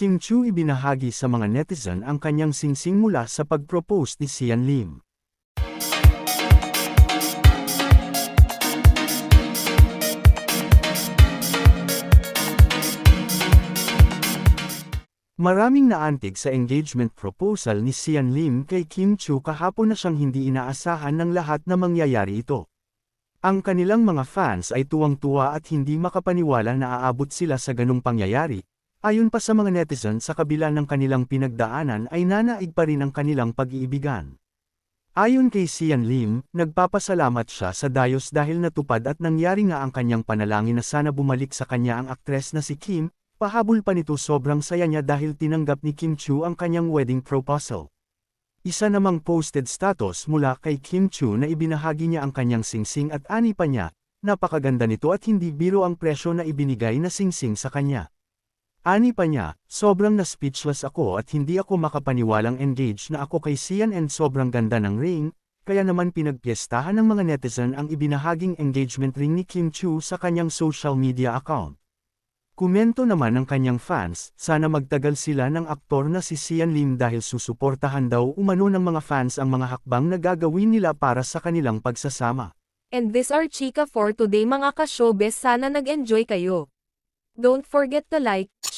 Kim Chu ibinahagi sa mga netizen ang kanyang singsing mula sa pag-propose ni Sian Lim. Maraming naantig sa engagement proposal ni Sian Lim kay Kim Chu kahapon na siyang hindi inaasahan ng lahat na mangyayari ito. Ang kanilang mga fans ay tuwang-tuwa at hindi makapaniwala na aabot sila sa ganung pangyayari. Ayon pa sa mga netizen sa kabila ng kanilang pinagdaanan ay nanaig pa rin ang kanilang pag-iibigan. Ayon kay Sian Lim, nagpapasalamat siya sa Diyos dahil natupad at nangyari nga ang kanyang panalangin na sana bumalik sa kanya ang aktres na si Kim, pahabol pa nito sobrang saya niya dahil tinanggap ni Kim Chu ang kanyang wedding proposal. Isa namang posted status mula kay Kim Chu na ibinahagi niya ang kanyang singsing at ani pa niya, napakaganda nito at hindi biro ang presyo na ibinigay na singsing sa kanya. Ani pa niya, sobrang na speechless ako at hindi ako makapaniwalang engaged na ako kay Sian and sobrang ganda ng ring, kaya naman pinagpiestahan ng mga netizen ang ibinahaging engagement ring ni Kim Chu sa kanyang social media account. Kumento naman ng kanyang fans, sana magtagal sila ng aktor na si Sian Lim dahil susuportahan daw umano ng mga fans ang mga hakbang na gagawin nila para sa kanilang pagsasama. And this are Chika for today mga ka-showbiz sana nag-enjoy kayo. Don't forget to like,